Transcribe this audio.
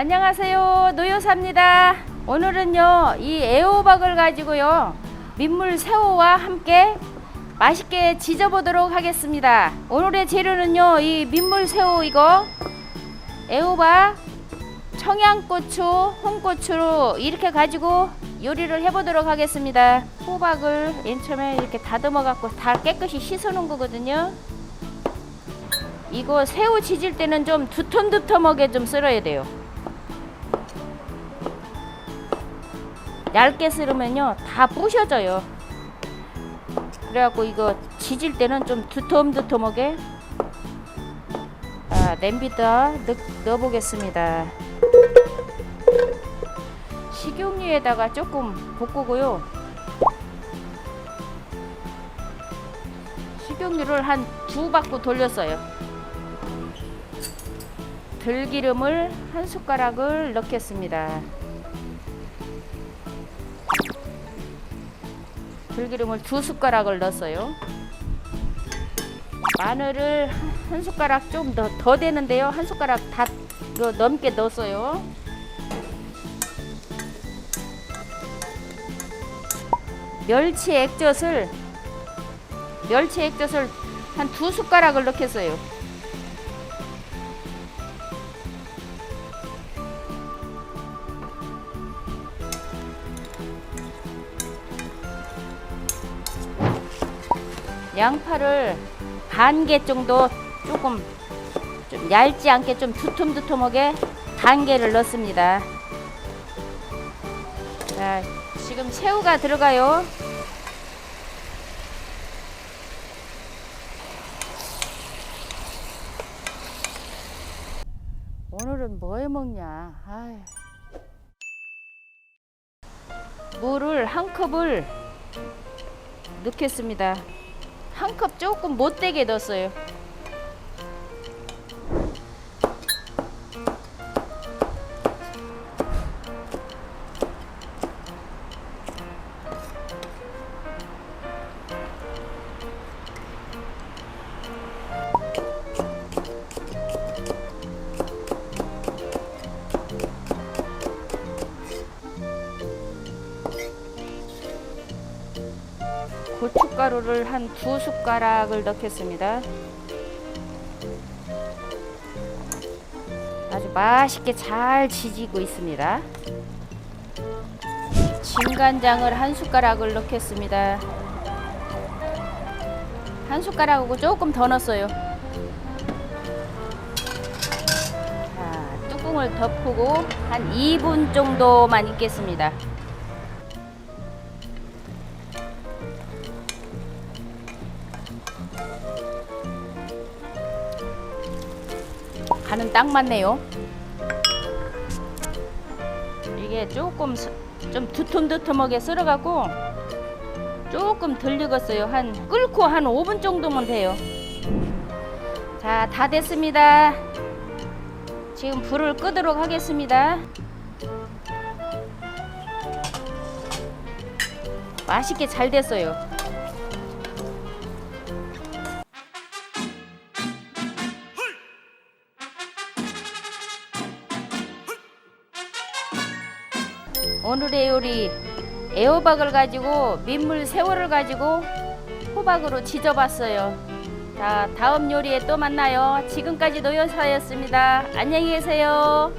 안녕하세요. 노요사입니다. 오늘은요, 이 애호박을 가지고요, 민물 새우와 함께 맛있게 지져보도록 하겠습니다. 오늘의 재료는요, 이 민물 새우 이거, 애호박, 청양고추, 홍고추로 이렇게 가지고 요리를 해보도록 하겠습니다. 호박을 맨 처음에 이렇게 다듬어 갖고 다 깨끗이 씻어 놓은 거거든요. 이거 새우 지질 때는 좀 두텀두텀하게 좀 썰어야 돼요. 얇게 썰으면요 다 부셔져요. 그래갖고 이거 지질 때는 좀 두텀두텀하게 아, 냄비다 넣, 넣어보겠습니다. 식용유에다가 조금 볶고요. 식용유를 한 두 바퀴 돌렸어요. 들기름을 한 숟가락을 넣겠습니다. 들기름을 두 숟가락을 넣었어요. 마늘을 한 숟가락 좀더 더 되는데요. 한 숟가락 다 이거 넘게 넣었어요. 멸치 액젓을 멸치 액젓을 한 두 숟가락을 넣겠어요. 양파를 반 개 정도 조금 좀 얇지 않게 좀 두툼두툼하게 반 개를 넣습니다. 자, 지금 새우가 들어가요. 오늘은 뭐 해 먹냐? 아유. 물을 한 컵을 넣겠습니다. 한 컵 조금 못되게 넣었어요. 고춧가루를 한 두 숟가락을 넣겠습니다. 아주 맛있게 잘 지지고 있습니다. 진간장을 한 숟가락을 넣겠습니다. 한 숟가락하고 조금 더 넣었어요. 자, 뚜껑을 덮고 한 2분 정도만 익겠습니다. 간은 딱 맞네요. 이게 조금 스- 좀 두툼두툼하게 썰어갖고 조금 덜 익었어요. 한 끓고 한 5분 정도면 돼요. 자, 다 됐습니다. 지금 불을 끄도록 하겠습니다. 맛있게 잘 됐어요. 오늘의 요리 애호박을 가지고 민물 새우를 가지고 호박으로 지져봤어요. 자, 다음 요리에 또 만나요. 지금까지 노여사였습니다. 안녕히 계세요.